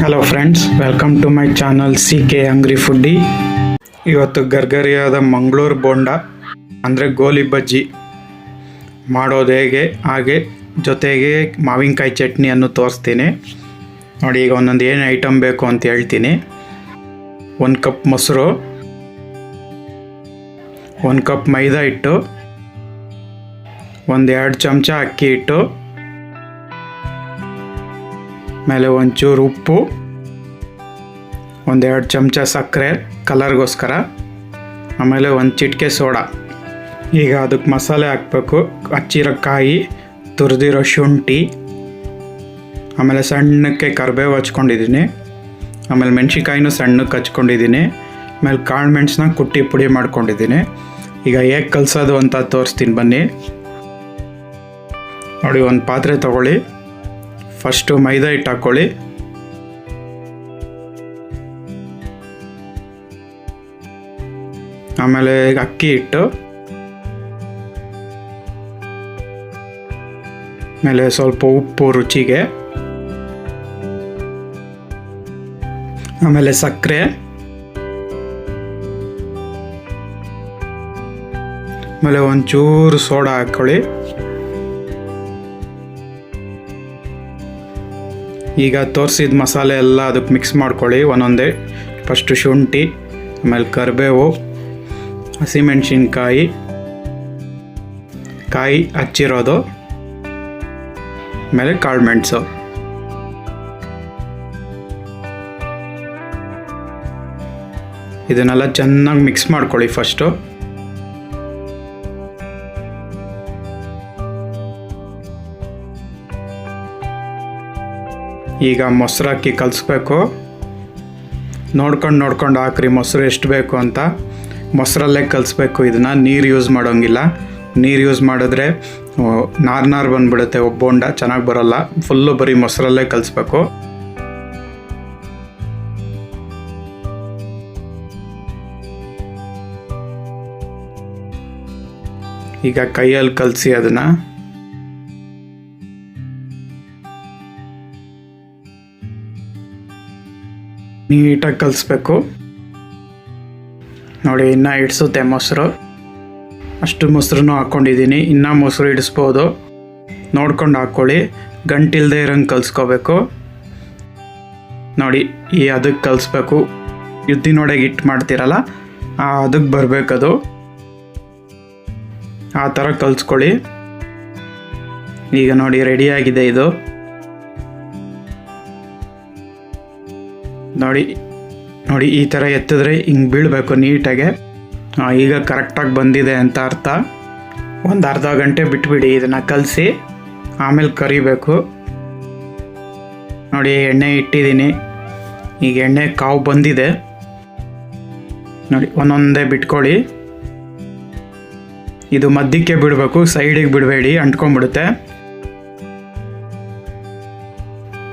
Hello friends welcome to my channel C K angry foodie ಇವತ್ತು ಗರ್ಗರಿಯಾದ ಮಂಗಳೂರು ಬೋಂಡ, ಅಂದರೆ ಗೋಲಿ ಬಜ್ಜಿ ಮಾಡೋದು ಹೇಗೆ, ಹಾಗೆ ಜೊತೆಗೆ ಮಾವಿನಕಾಯಿ ಚಟ್ನಿಯನ್ನು ತೋರಿಸ್ತೀನಿ. ನೋಡಿ, ಈಗ ಒಂದೊಂದು ಏನು ಐಟಮ್ ಬೇಕು ಅಂತ ಹೇಳ್ತೀನಿ. ಒಂದು ಕಪ್ ಮೊಸರು, ಒಂದು ಕಪ್ ಮೈದಾ ಹಿಟ್ಟು, ಒಂದು ಎರಡು ಚಮಚ ಅಕ್ಕಿ ಹಿಟ್ಟು ಮೇಲೆ ಒಂಚೂರು ಉಪ್ಪು, ಒಂದೆರಡು ಚಮಚ ಸಕ್ಕರೆ, ಕಲರ್ಗೋಸ್ಕರ, ಆಮೇಲೆ ಒಂದು ಚಿಟಿಕೆ ಸೋಡಾ. ಈಗ ಅದಕ್ಕೆ ಮಸಾಲೆ ಹಾಕಬೇಕು ಹಚ್ಚಿರೋ ಕಾಯಿ ತುರಿದಿರೋ ಶುಂಠಿ, ಆಮೇಲೆ ಸಣ್ಣಕ್ಕೆ ಕರಿಬೇವು ಹಚ್ಕೊಂಡಿದ್ದೀನಿ. ಆಮೇಲೆ ಮೆಣಸಿನ್ಕಾಯಿನೂ ಸಣ್ಣಕ್ಕೆ ಹಚ್ಕೊಂಡಿದ್ದೀನಿ. ಆಮೇಲೆ ಕಾಳು ಮೆಣಸನ್ನ ಕುಟ್ಟಿ ಪುಡಿ ಮಾಡ್ಕೊಂಡಿದ್ದೀನಿ. ಈಗ ಹೇಗೆ ಕಲಸೋದು ಅಂತ ತೋರಿಸ್ತೀನಿ ಬನ್ನಿ. ನೋಡಿ, ಒಂದು ಪಾತ್ರೆ ತಗೊಳ್ಳಿ. ಫಸ್ಟು ಮೈದಾ ಹಿಟ್ಟು ಹಾಕ್ಕೊಳ್ಳಿ. ಆಮೇಲೆ ಅಕ್ಕಿ ಹಿಟ್ಟು. ಆಮೇಲೆ ಸ್ವಲ್ಪ ಉಪ್ಪು ರುಚಿಗೆ. ಆಮೇಲೆ ಸಕ್ಕರೆ. ಆಮೇಲೆ ಒಂಚೂರು ಸೋಡಾ ಹಾಕ್ಕೊಳ್ಳಿ. ಈಗ ತೋರಿಸಿದ ಮಸಾಲೆ ಎಲ್ಲ ಅದಕ್ಕೆ ಮಿಕ್ಸ್ ಮಾಡ್ಕೊಳ್ಳಿ ಒಂದೊಂದೇ. ಫಸ್ಟು ಶುಂಠಿ, ಆಮೇಲೆ ಕರಿಬೇವು, ಹಸಿಮೆಣ್ಸಿನ್ಕಾಯಿ. ಕಾಯಿ ಹಚ್ಚಿರೋದು. ಆಮೇಲೆ ಕಾಳು ಮೆಣಸು. ಇದನ್ನೆಲ್ಲ ಚೆನ್ನಾಗಿ ಮಿಕ್ಸ್ ಮಾಡ್ಕೊಳ್ಳಿ ಫಸ್ಟು ಈಗ ಮೊಸರು ಹಾಕಿ ಕಲಿಸ್ಬೇಕು. ನೋಡ್ಕೊಂಡು ನೋಡ್ಕೊಂಡು ಹಾಕ್ರಿ, ಮೊಸರು ಎಷ್ಟು ಬೇಕು ಅಂತ. ಮೊಸರಲ್ಲೇ ಕಲಿಸ್ಬೇಕು, ಇದನ್ನು ನೀರು ಯೂಸ್ ಮಾಡೋಂಗಿಲ್ಲ. ನೀರು ಯೂಸ್ ಮಾಡಿದ್ರೆ ನಾರ್ ನಾರ್ ಬಂದ್ಬಿಡುತ್ತೆ ಒಬ್ಬೊಂಡ ಚೆನ್ನಾಗಿ ಬರೋಲ್ಲ. ಫುಲ್ಲು ಬರೀ ಮೊಸರಲ್ಲೇ ಕಲಿಸ್ಬೇಕು. ಈಗ ಕೈಯಲ್ಲಿ ಕಲಸಿ ಅದನ್ನು. ನೀಟಾಗಿ ಕಲಿಸ್ಬೇಕು. ನೋಡಿ, ಇನ್ನೂ ಇಡಿಸುತ್ತೆ ಮೊಸರು. ಅಷ್ಟು ಮೊಸರನ್ನು ಹಾಕ್ಕೊಂಡಿದ್ದೀನಿ ಇನ್ನೂ ಮೊಸರು ಇಡಿಸ್ಬೋದು. ನೋಡ್ಕೊಂಡು ಹಾಕ್ಕೊಳ್ಳಿ. ಗಂಟಿಲ್ದೇ ಇರೋಂಗೆ ಕಲಿಸ್ಕೋಬೇಕು. ನೋಡಿ, ಈ ಅದಕ್ಕೆ ಕಲಿಸ್ಬೇಕು. ಯುದ್ದಿನೊಳಗೆ ಇಟ್ಟು ಮಾಡ್ತೀರಲ್ಲ, ಆ ಅದಕ್ಕೆ ಬರಬೇಕದು. ಆ ಥರ ಕಲಿಸ್ಕೊಳ್ಳಿ. ಈಗ ನೋಡಿ ರೆಡಿಯಾಗಿದೆ ಇದು. ನೋಡಿ ನೋಡಿ, ಈ ಥರ ಎತ್ತಿದ್ರೆ ಹಿಂಗೆ ಬೀಳಬೇಕು ನೀಟಾಗೆ. ಈಗ ಕರೆಕ್ಟಾಗಿ ಬಂದಿದೆ ಅಂತ ಅರ್ಥ. ಒಂದು ಅರ್ಧ ಗಂಟೆ ಬಿಟ್ಬಿಡಿ ಇದನ್ನು ಕಲಸಿ, ಆಮೇಲೆ ಕರಿಬೇಕು. ನೋಡಿ, ಎಣ್ಣೆ ಇಟ್ಟಿದ್ದೀನಿ. ಈಗ ಎಣ್ಣೆ ಕಾವು ಬಂದಿದೆ. ನೋಡಿ, ಒಂದೊಂದೇ ಬಿಟ್ಕೊಳ್ಳಿ. ಇದು ಮಧ್ಯಕ್ಕೆ ಬಿಡಬೇಕು, ಸೈಡಿಗೆ ಬಿಡಬೇಡಿ, ಅಂಟ್ಕೊಂಡ್ಬಿಡುತ್ತೆ.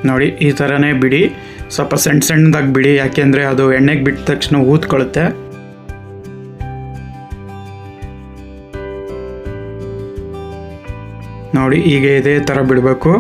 ನೋಡಿ, ಈ ಥರನೇ ಬಿಡಿ. ಸ್ವಲ್ಪ ಸಣ್ಣ ಸಣ್ಣದಾಗಿ ಬಿಡಿ, ಯಾಕೆಂದರೆ ಅದು ಎಣ್ಣೆಗೆ ಬಿಟ್ಟ ತಕ್ಷಣ ಊದ್ಕೊಳ್ಳುತ್ತೆ ನೋಡಿ ಈಗ ಇದೇ ಥರ ಬಿಡಬೇಕು.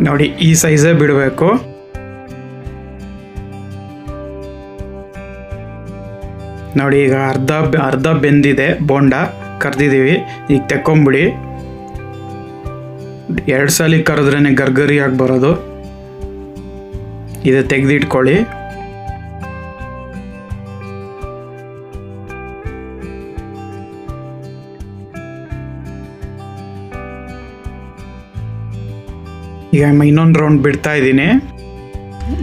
ನೋಡಿ, ಈ ಸೈಜೇ ಬಿಡಬೇಕು. ನೋಡಿ, ಈಗ ಅರ್ಧ ಅರ್ಧ ಬೆಂದಿದೆ ಬೋಂಡ, ಕರ್ದಿದ್ದೀವಿ. ಈಗ ತೆಕ್ಕೊಂಬಿಡಿ. ಎರಡು ಸಲ ಕರೆದ್ರೇ ಗರ್ಗರಿಯಾಗಿ ಬರೋದು. ಇದು ತೆಗೆದಿಟ್ಕೊಳ್ಳಿ. ಈಗ ಇನ್ನೊಂದು ರೌಂಡ್ ಬಿಡ್ತಾ ಇದ್ದೀನಿ.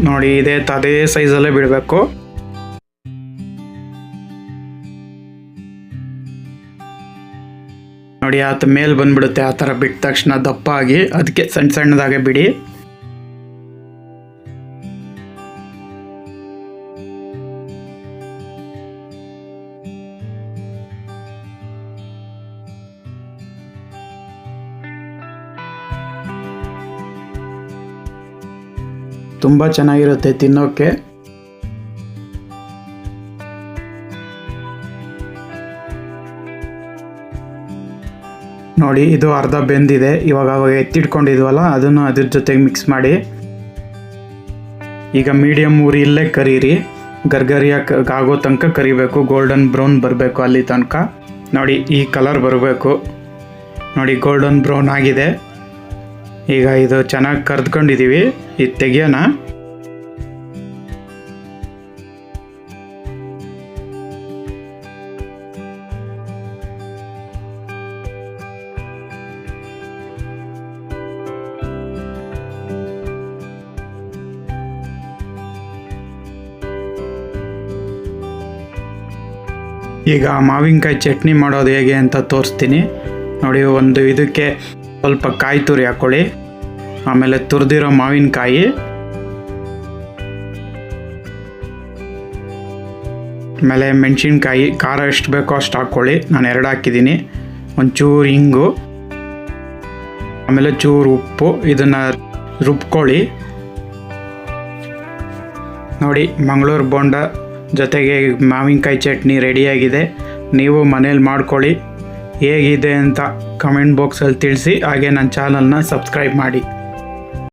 ನೋಡಿ, ಇದೇ ಅದೇ ಸೈಜಲ್ಲೇ ಬಿಡಬೇಕು. ನೋಡಿ, ಆತ ಮೇಲೆ ಬಂದ್ಬಿಡುತ್ತೆ, ಆ ಥರ ಬಿಟ್ಟ ತಕ್ಷಣ ದಪ್ಪ ಆಗಿ ಅದಕ್ಕೆ ಸಣ್ಣ ಸಣ್ಣದಾಗೆ ಬಿಡಿ. ತುಂಬ ಚೆನ್ನಾಗಿರುತ್ತೆ ತಿನ್ನೋಕ್ಕೆ. ನೋಡಿ, ಇದು ಅರ್ಧ ಬೆಂದಿದೆ. ಇವಾಗ ಅವಾಗ ಎತ್ತಿಟ್ಕೊಂಡಿದ್ವಲ್ಲ, ಅದನ್ನು ಅದ್ರ ಜೊತೆಗೆ ಮಿಕ್ಸ್ ಮಾಡಿ. ಈಗ ಮೀಡಿಯಮ್ ಊರಿಲ್ಲೇ ಇಲ್ಲೇ ಕರೀರಿ. ಗರ್ಗರಿಯಾಗಿ ಆಗೋ ತನಕ ಕರಿಬೇಕು. ಗೋಲ್ಡನ್ ಬ್ರೌನ್ ಬರಬೇಕು ಅಲ್ಲಿ ತನಕ. ನೋಡಿ, ಈ ಕಲರ್ ಬರಬೇಕು. ನೋಡಿ ಗೋಲ್ಡನ್ ಬ್ರೌನ್ ಆಗಿದೆ. ಈಗ ಇದು ಚೆನ್ನಾಗಿ ಕರೆದ್ಕೊಂಡಿದ್ದೀವಿ ಇದು ತೆಗಿಯೋಣ. ಈಗ ಮಾವಿನಕಾಯಿ ಚಟ್ನಿ ಮಾಡೋದು ಹೇಗೆ ಅಂತ ತೋರಿಸ್ತೀನಿ. ನೋಡಿ, ಒಂದು ಇದಕ್ಕೆ ಸ್ವಲ್ಪ ಕಾಯಿ ತುರಿ ಹಾಕ್ಕೊಳ್ಳಿ ಆಮೇಲೆ ತುರಿದಿರೋ ಮಾವಿನಕಾಯಿ. ಆಮೇಲೆ ಮೆಣಸಿನ್ಕಾಯಿ, ಖಾರ ಎಷ್ಟು ಬೇಕೋ ಅಷ್ಟು ಹಾಕ್ಕೊಳ್ಳಿ ನಾನು ಎರಡು ಹಾಕಿದ್ದೀನಿ. ಒಂಚೂರು ಇಂಗು. ಆಮೇಲೆ ಚೂರು ಉಪ್ಪು. ಇದನ್ನು ರುಬ್ಕೊಳ್ಳಿ. ನೋಡಿ, ಮಂಗಳೂರು ಬೋಂಡ ಜೊತೆಗೆ ಮಾವಿನಕಾಯಿ ಚಟ್ನಿ ರೆಡಿಯಾಗಿದೆ ನೀವು ಮನೇಲಿ ಮಾಡ್ಕೊಳ್ಳಿ. ಹೇಗಿದೆ ಅಂತ ಕಮೆಂಟ್ ಬಾಕ್ಸಲ್ಲಿ ತಿಳಿಸಿ ಹಾಗೆ ನನ್ನ ಚಾನಲ್ನ ಸಬ್ಸ್ಕ್ರೈಬ್ ಮಾಡಿ.